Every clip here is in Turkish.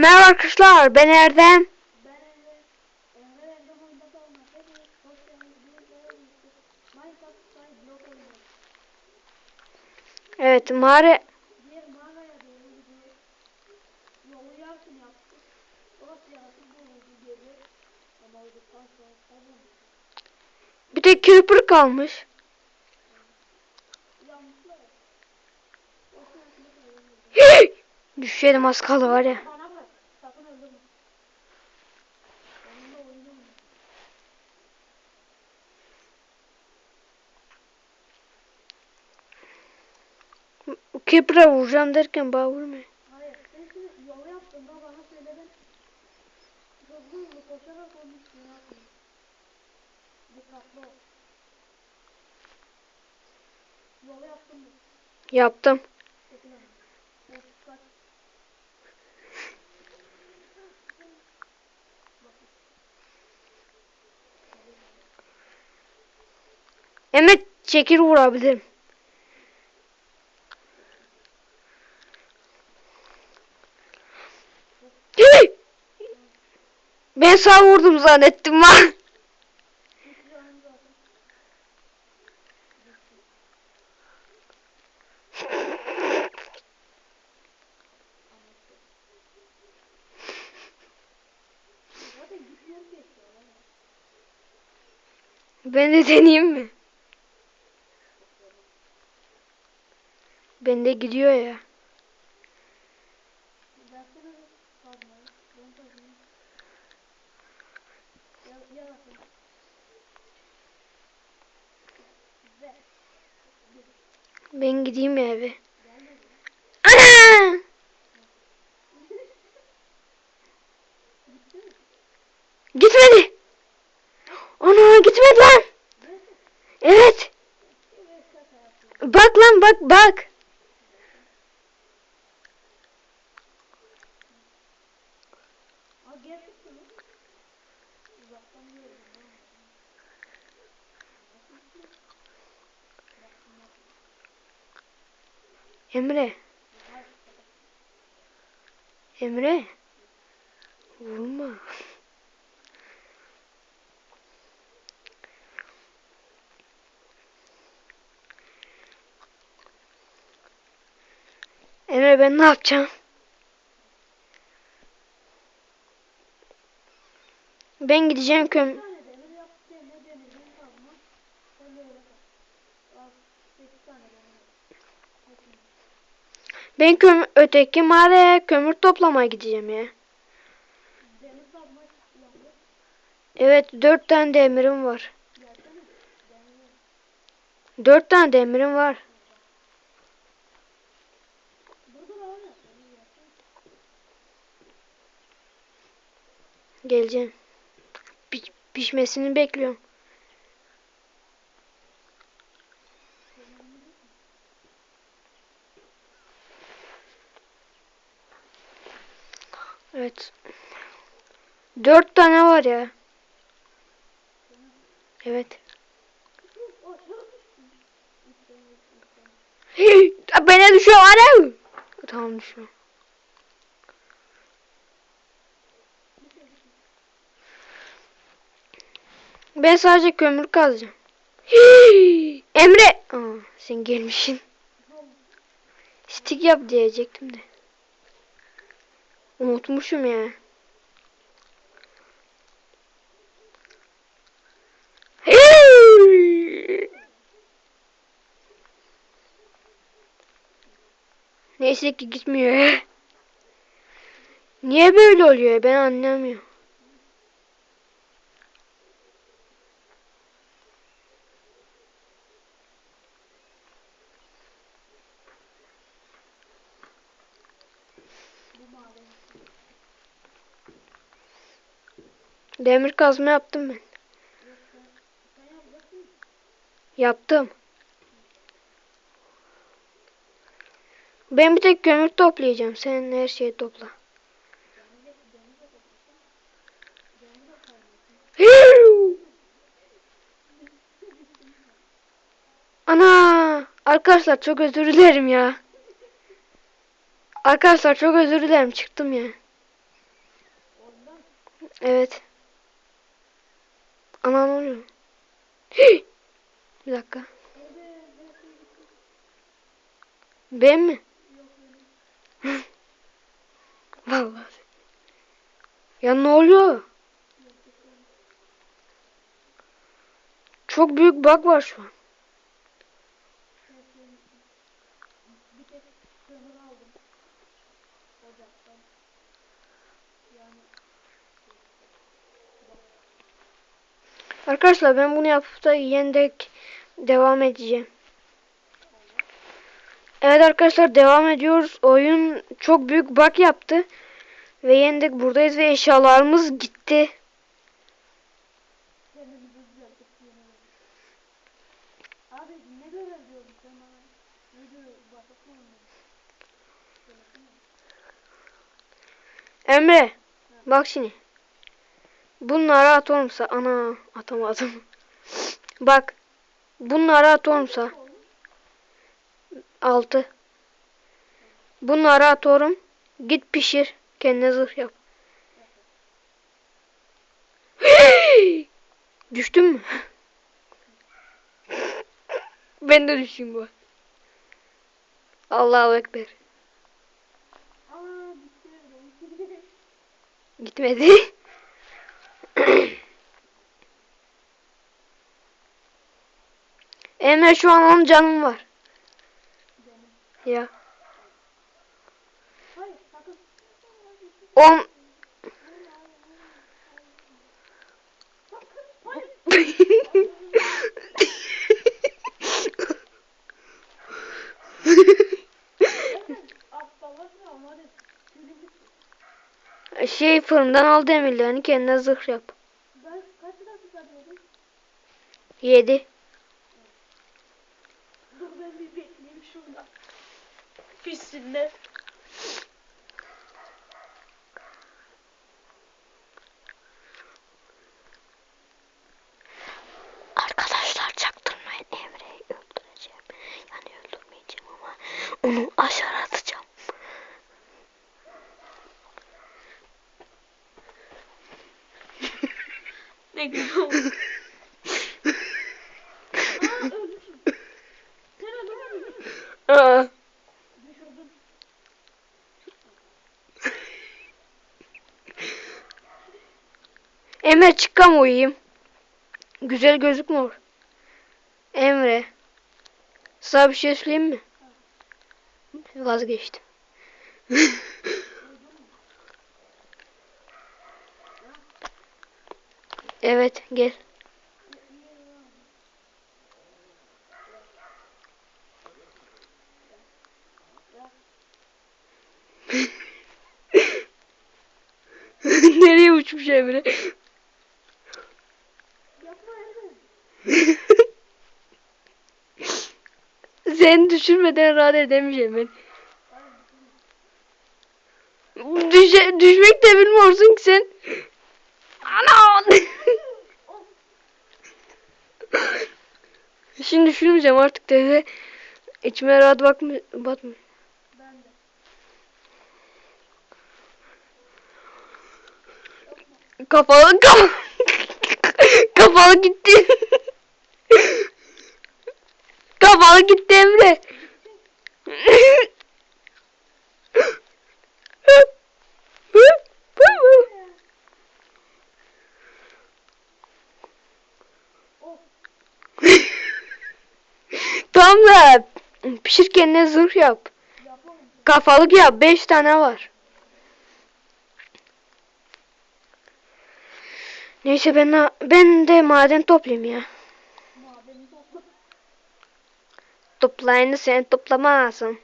Merhaba arkadaşlar ben Erdem. Evet mağara bir tek creeper kalmış. Düşerim az kaldı var ya. Dikkatli ol. Yolu yaptın mı? Yaptım. Hemen çekir vurabilirim. Sağ vurdum zannettim lan. Ben de deneyeyim mi? Ben de gidiyor ya. Ben gideyim ya eve. Ana! Gitmedi. Ana gitmedi lan. Evet. Bak lan bak bak. Emre. Emre. Vurma. Emre ben ne yapacağım? Ben gideceğim köm... Bir tane demir yap, ne demirden kazma. Sen de öyle kaz. Al, sekiz tane demir yap. Hepsini. Ben köm öteki mağaraya kömür toplamaya gideceğim ya. Evet dört tane demirim var. Dört tane demirim var. Geleceğim. Piş- pişmesini bekliyorum. Evet. Dört tane var ya. Evet. Bana düşüyor ya. Tamam düşüyor. Ben sadece kömür kazacağım. Emre. Aa, sen gelmişsin. Stik yap diyecektim de. Unutmuşum ya. Neyse ki gitmiyor. Niye böyle oluyor ben anlamıyorum. Demir kazma yaptım ben. Yaptım. Ben bir tek kömür toplayacağım. Sen her şeyi topla. Ana! Arkadaşlar çok özür dilerim ya. Arkadaşlar çok özür dilerim çıktım ya. Evet. Ana ne oluyor? Bir dakika. Ben mi? Vallahi. Ya ne oluyor? Çok büyük bug var şu an. Ben seni bitti. Bir tek kömür aldım. Ocaktan. Yani Arkadaşlar ben bunu yapıp da yendek devam edeceğim. Evet arkadaşlar devam ediyoruz. Oyun çok büyük bug yaptı. Ve yendik buradayız ve eşyalarımız gitti. Emre bak şimdi. Bunları at olmasa ana atamadım. Bak bunları at olmasa Oğlum, 6. Bunları atıyorum. Git pişir. Kendine zırh yap. Düştün mü? ben de düştüm bu. Allahu Ekber. Gitmedi. Emre şu an 10 canım var. Ya. Hayır sakın. 10 şey fırından al demirlerini kendine zırh yap. Ben kaç dakika diyordum? 7. Dur ben bir bekleyeyim şurada. Pişsinler. Arkadaşlar çaktırmayın Emre'yi öldüreceğim. Yani öldürmeyeceğim ama onu aşağı güzel oldu. Aa. Emre çıkkam uyuyayım. Güzel gözükmüyor. Emre. Sana bir şey söyleyeyim mi? Vazgeçtim. evet gel. Nereye uçmuş Emre? Seni düşürmeden rahat edemeyeceğim ben. Düşe, düşmek de bilmiyorsun ki sen. Ana! Şimdi düşünmeyeceğim artık dedi. İçime rahat bakma, de. Kafalı kafalı. kafalı gitti. kafalı gitti Emre. Da pişir kendine zırh yap. Kafalık yap. 5 tane var. Neyse ben ben de maden toplayayım ya. Toplayını sen toplamazsın.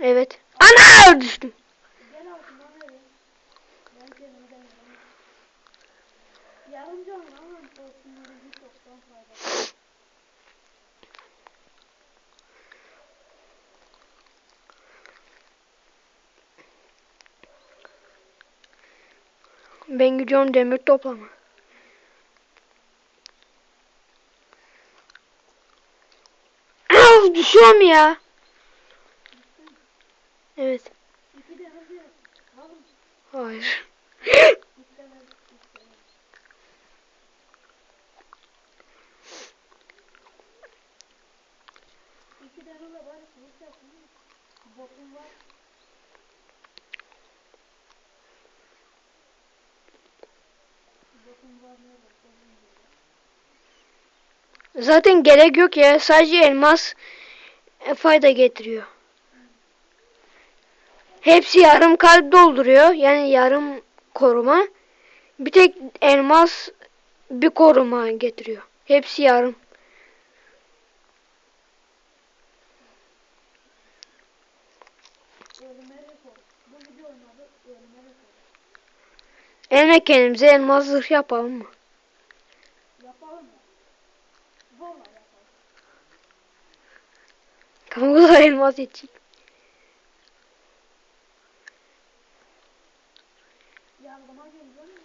Evet. Ana düştüm. Gel altından verin. Ben kendime de veririm. Yarım can ama olsunları bir çoktan faydalı. Ben gidiyorum demir toplama. Av düşüyorum ya. Evet. Hayır. İstemez. İstemez. İki tane de var. Kılıç yapsın. Botum var. Botum var ne var? Botum var. Zaten gerek yok ya. Sadece elmas e, fayda getiriyor. Hepsi yarım kalp dolduruyor. Yani yarım koruma. Bir tek elmas bir koruma getiriyor. Hepsi yarım. Ölüme rekor. Bu videonun adı Ölüme rekor. Elme kendimize elmas yapalım mı? O kadar elmas yetecek. Yardıma geliyor mu?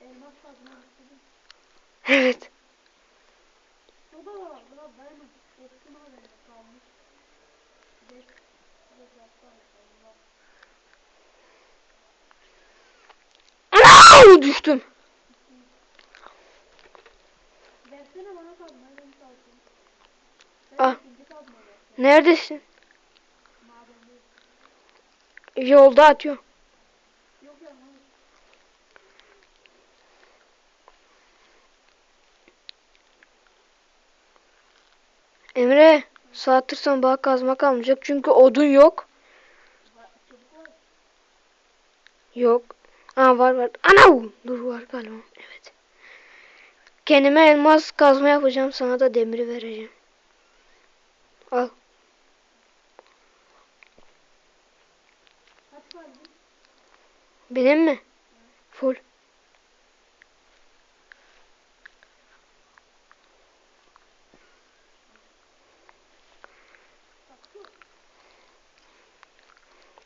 Elmas kazma. Evet. Şurada da var. Dayanın. Eski madende kalmış. Beş. Beş. Anam! Düştüm. Versene bana kazmayı ben kalsın. Ah. Ben ikinci kazma versene. Neredesin? Yolda atıyor. Emre sağ atırsan bana kazma kalmayacak. Çünkü odun yok. Yok. Ha var var. Ana! Dur var galiba. Evet. Kendime elmas kazma yapacağım. Sana da demiri vereceğim. Al. Kaç kalbin? Benim mi? Full.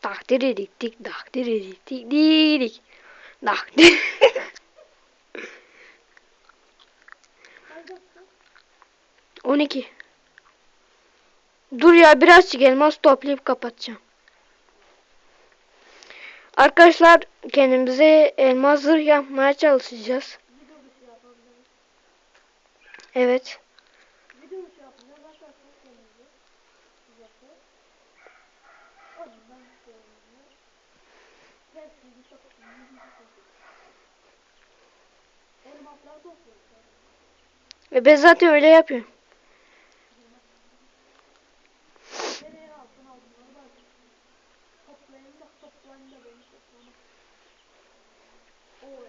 Takdir edik dik takdir edik dik dik. Takdir. Dakika? 12. Dur ya birazcık elmas toplayıp kapatacağım. Arkadaşlar kendimize elmas yapmaya çalışacağız. Evet. Ve ben zaten öyle yapıyorum. Nereye altın aldığını bak. Toplayın da toplayın da beni toplama. Oy.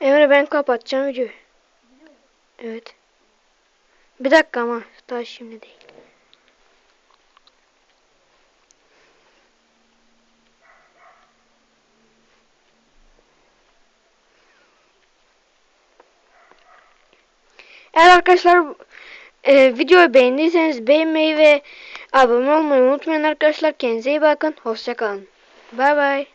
Emre ben kapatacağım videoyu. Evet. Bir dakika ama daha şimdi değil. Eğer arkadaşlar e, videoyu beğendiyseniz beğenmeyi ve abone olmayı unutmayın arkadaşlar. Kendinize iyi bakın. Hoşçakalın. Bay bay.